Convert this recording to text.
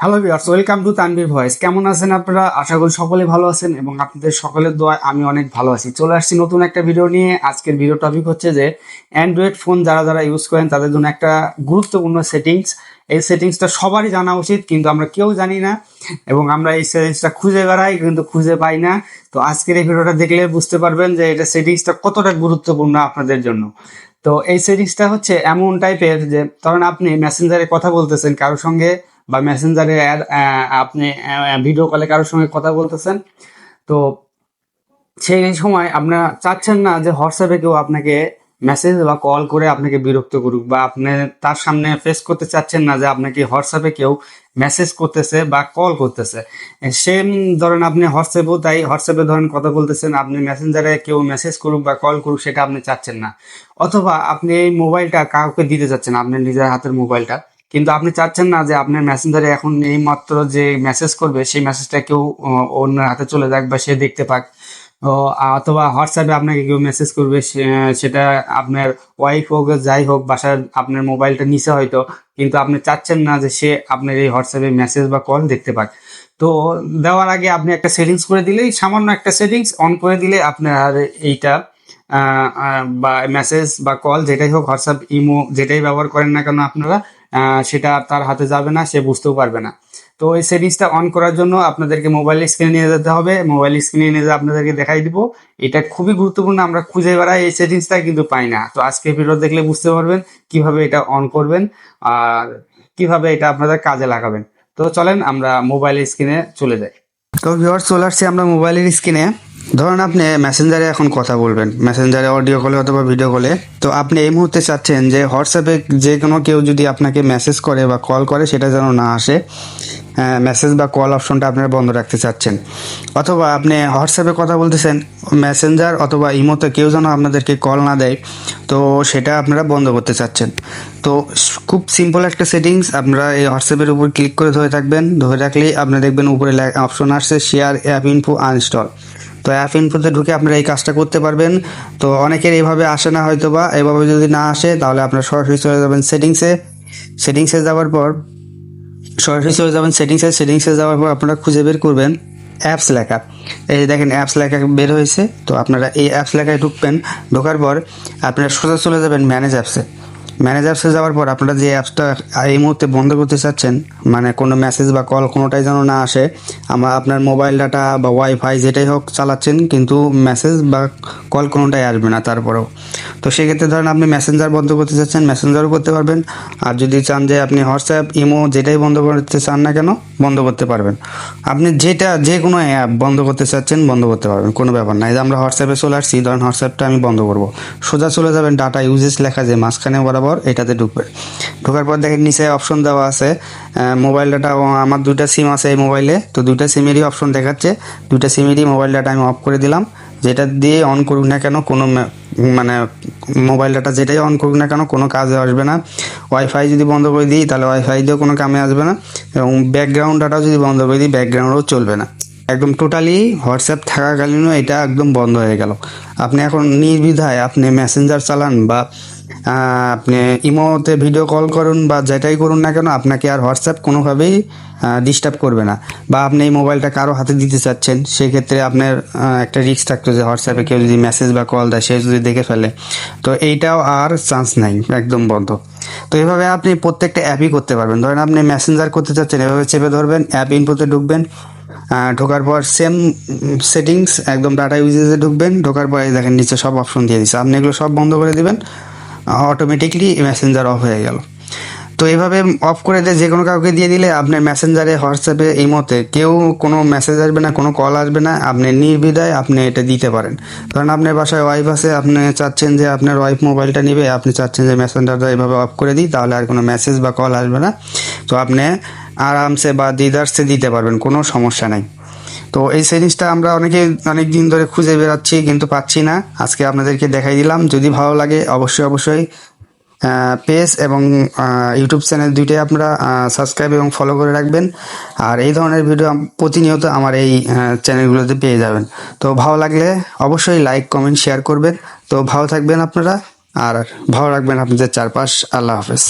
Hello viewers welcome to Tanvir voice কেমন আছেন আপনারা? আশা করি সকলে ভালো আছেন এবং আপনাদের সকলের দোয়ায় আমি অনেক ভালো আছি। চলে আসছি নতুন একটা ভিডিও নিয়ে। আজকের ভিডিও টপিক হচ্ছে যে অ্যান্ড্রয়েড ফোন যারা যারা ইউজ করেন, তাদের জন্য একটা গুরুত্বপূর্ণ সেটিংস এই সেটিংসটা সবারই জানা উচিত, কিন্তু আমরা কেউ জানি না এবং আমরা এই সেটিংসটা খুঁজে বেড়াই, কিন্তু খুঁজে পাই না। তো আজকের এই ভিডিওটা দেখলে বুঝতে পারবেন যে, এটা সেটিংসটা কতটা গুরুত্বপূর্ণ আপনাদের জন্য। তো এই সেটিংসটা হচ্ছে এমন টাইপের যে, ধরেন আপনি মেসেঞ্জারে কথা বলতেছেন কারোর সঙ্গে বা মেসেঞ্জারে আপনি ভিডিও কলে কারোর সঙ্গে কথা বলতেছেন, তো সেই সময় আপনারা চাচ্ছেন না যে হোয়াটসঅ্যাপে কেউ আপনাকে মেসেজ বা কল করে আপনাকে বিরক্ত করুক বা আপনি তার সামনে ফেস করতে চাচ্ছেন না যে আপনাকে হোয়াটসঅ্যাপে কেউ মেসেজ করতেছে বা কল করতেছে। সেম ধরেন আপনি হোয়াটসঅ্যাপেও তাই, হোয়াটসঅ্যাপে ধরেন কথা বলতেছেন, আপনি মেসেঞ্জারে কেউ মেসেজ করুক বা কল করুক সেটা আপনি চাচ্ছেন না। অথবা আপনি এই মোবাইলটা কাউকে দিতে চাচ্ছেন, আপনার নিজের হাতের মোবাইলটা কিন্তু আপনি চাচ্ছেন না যে আপনার মেসেঞ্জারে এখন এই মাত্র যে মেসেজ করবে, সেই মেসেজটা কেউ অন্য হাতে চলে যাক বা সে দেখতে পাক। অথবা হোয়াটসঅ্যাপে আপনাকে কেউ মেসেজ করবে সেটা আপনার ওয়াইফ হোক যাই হোক, বাসার আপনার মোবাইলটা নিচে হয়তো, কিন্তু আপনি চাচ্ছেন না যে সে আপনার এই হোয়াটসঅ্যাপে মেসেজ বা কল দেখতে পাক। তো, দেওয়ার আগে আপনি একটা সেটিংস করে দিলেই, সামান্য একটা সেটিংস অন করে দিলে আপনার এইটা বা মেসেজ বা কল যেটাই হোক, হোয়াটসঅ্যাপ, ইমো, যেটাই ব্যবহার করেন না কেন আপনারা সেটা তার হাতে যাবে না, সে বুঝতেও পারবে না। তো এই সেটিংসটা অন করার জন্য আপনাদেরকে মোবাইল স্ক্রিনে নিয়ে যেতে হবে। মোবাইল স্ক্রিনে নিয়ে আপনাদেরকে দেখাই দিব, এটা খুবই গুরুত্বপূর্ণ। আমরা খুঁজে বেড়াই এই সেটিংসটা কিন্তু পাই না। তো আজকে ভিডিও দেখলে বুঝতে পারবেন কীভাবে এটা অন করবেন আর কীভাবে এটা আপনাদের কাজে লাগাবেন। তো চলেন আমরা মোবাইল স্ক্রিনে চলে যাই। তো ভিউয়ার চলে আসছি আমরা মোবাইলের স্ক্রিনে ধরুন আপনি মেসেঞ্জারে এখন কথা বলবেন মেসেঞ্জারে অডিও কলে অথবা ভিডিও কলে তো আপনি এই মুহূর্তে চাচ্ছেন যে হোয়াটসঅ্যাপে যে কোনো কেউ যদি আপনাকে মেসেজ করে বা কল করে সেটা যেন না আসে মেসেজ বা কল অপশনটা আপনারা বন্ধ রাখতে চাচ্ছেন। অথবা আপনি হোয়াটসঅ্যাপে কথা বলতেছেন মেসেঞ্জার অথবা ইমোতে কেউ যেন আপনাদেরকে কল না দেয়, তো সেটা আপনারা বন্ধ করতে চাচ্ছেন। তো খুব সিম্পল একটা সেটিংস আপনারা এই হোয়াটসঅ্যাপের উপর ক্লিক করে ধরে থাকবেন, ধরে রাখলেই আপনি দেখবেন উপরে অপশন আসছে শেয়ার অ্যাপ ইনফো আনস্টল তো অ্যাপ ইনফোতে ঢুকে আপনারা এই কাজটা করতে পারবেন। তো অনেকের এইভাবে আসে না হয়তো বা এভাবে যদি না আসে, তাহলে আপনারা সরাসরি চলে যাবেন সেটিংসে সেটিংসে যাওয়ার পর, সরাসরি চলে যাবেন সেটিংসে সেটিংসে যাওয়ার পর আপনারা খুঁজে বের করবেন অ্যাপস লেখা। এই দেখেন অ্যাপস লেখা বের হয়েছে। তো আপনারা এই অ্যাপস লেখায় ঢুকবেন। ঢোকার পর আপনারা সোজা চলে যাবেন ম্যানেজ অ্যাপসে ম্যানেজ অ্যাপসে যাওয়ার পর আপনারা যে অ্যাপসটা এই মুহূর্তে বন্ধ করতে চাচ্ছেন মানে কোনো মেসেজ বা কল কোনোটাই যেন না আসে আমার আপনার মোবাইল ডাটা বা ওয়াইফাই যেটাই হোক চালাচ্ছেন, কিন্তু মেসেজ বা কল কোনোটাই আসবে না তারপরেও। তো সেক্ষেত্রে ধরেন আপনি মেসেঞ্জার বন্ধ করতে চাচ্ছেন মেসেঞ্জারও করতে পারবেন। আর যদি চান যে আপনি হোয়াটসঅ্যাপ ইমো যেটাই বন্ধ করতে চান না কেন, বন্ধ করতে পারবেন। আপনি যেটা, যে কোনো অ্যাপ বন্ধ করতে চাচ্ছেন, বন্ধ করতে পারবেন, কোনো ব্যাপার না। যে আমরা হোয়াটসঅ্যাপে চলে আসছি, ধরেন হোয়াটসঅ্যাপটা আমি বন্ধ করব। সোজা চলে যাবেন ডাটা ইউজেস লেখা যে মাঝখানে বরাবর এটাতে ঢুকবে। ঢোকার পর দেখেন নিচে অপশন দেওয়া আছে মোবাইল ডাটা আমার দুইটা সিম আছে এই মোবাইলে তো দুইটা সিমেরই অপশন দেখাচ্ছে। দুইটা সিমেরই মোবাইল ডাটা আমি অফ করে দিলাম। যেটা দিয়ে অন করুক না কেন কোনো মানে মোবাইল ডাটা যেটাই অন করুক না কেন কোনো কাজে আসবে না। ওয়াইফাই যদি বন্ধ করে দিই, তাহলে ওয়াইফাই দিয়েও কোনো কামে আসবে না। এবং ব্যাকগ্রাউন্ড ডাটাও যদি বন্ধ করে দিই ব্যাকগ্রাউন্ডও চলবে না। একদম টোটালি হোয়াটসঅ্যাপ থাকাকালীনও এটা একদম বন্ধ হয়ে গেল। আপনি এখন নির্বিধায় আপনি মেসেঞ্জার চালান বা আপনি ইমোতে ভিডিও কল করুন বা যেটাই করুন না কেন, আপনাকে আর হোয়াটসঅ্যাপ কোনোভাবেই ডিস্টার্ব করবে না। বা আপনি এই মোবাইলটা কারও হাতে দিতে চাচ্ছেন, সেক্ষেত্রে আপনার একটা রিস্ক থাকতো যে হোয়াটসঅ্যাপে কেউ যদি মেসেজ বা কল দেয়, সে যদি দেখে ফেলে। তো এইটাও আর চান্স নাই, একদম বন্ধ। তো এভাবে আপনি প্রত্যেকটা অ্যাপই করতে পারবেন। ধরেন আপনি মেসেঞ্জার করতে চাচ্ছেন, এভাবে চেপে ধরবেন অ্যাপ ইনপুটে ঢুকবেন ঢোকার পর সেম সেটিংস একদম ডাটা ইউজেসে ঢুকবেন, ঢোকার পর দেখেন নিচে সব অপশন দিয়ে দিচ্ছে আপনি এগুলো সব বন্ধ করে দিবেন অটোমেটিকলি মেসেঞ্জার অফ হয়ে গেল। তো এইভাবে অফ করে দিয়ে, যে কোনো কাউকে দিয়ে দিলে আপনার মেসেঞ্জারে হোয়াটসঅ্যাপে এই মতে কেউ কোনো মেসেজ আসবে না, কোনো কল আসবে না, আপনি নির্বিধায় আপনি এটা দিতে পারেন। কারণ আপনার বাসায় ওয়াইফ আছে, আপনি চাচ্ছেন যে আপনার ওয়াইফ মোবাইলটা নিবে, আপনি চাচ্ছেন যে মেসেঞ্জারটা এইভাবে অফ করে দিই, তাহলে আর কোনো মেসেজ বা কল আসবে না। তো আপনি আরামসে বা দিদার্সে দিতে পারবেন, কোনো সমস্যা নাই। তো এই সিরিজটা আমরা অনেকে অনেক দিন ধরে খুঁজে বেড়াচ্ছি, কিন্তু পাচ্ছি না। আজকে আপনাদেরকে দেখাই দিলাম। যদি ভালো লাগে, অবশ্যই অবশ্যই পেজ এবং ইউটিউব চ্যানেল দুইটাই আপনারা সাবস্ক্রাইব এবং ফলো করে রাখবেন। আর এই ধরনের ভিডিও প্রতিনিয়ত আমার এই চ্যানেলগুলোতে পেয়ে যাবেন। তো ভালো লাগলে অবশ্যই লাইক কমেন্ট শেয়ার করবেন। তো ভালো থাকবেন আপনারা, আর ভালো রাখবেন আপনাদের চারপাশ। আল্লাহ হাফেজ।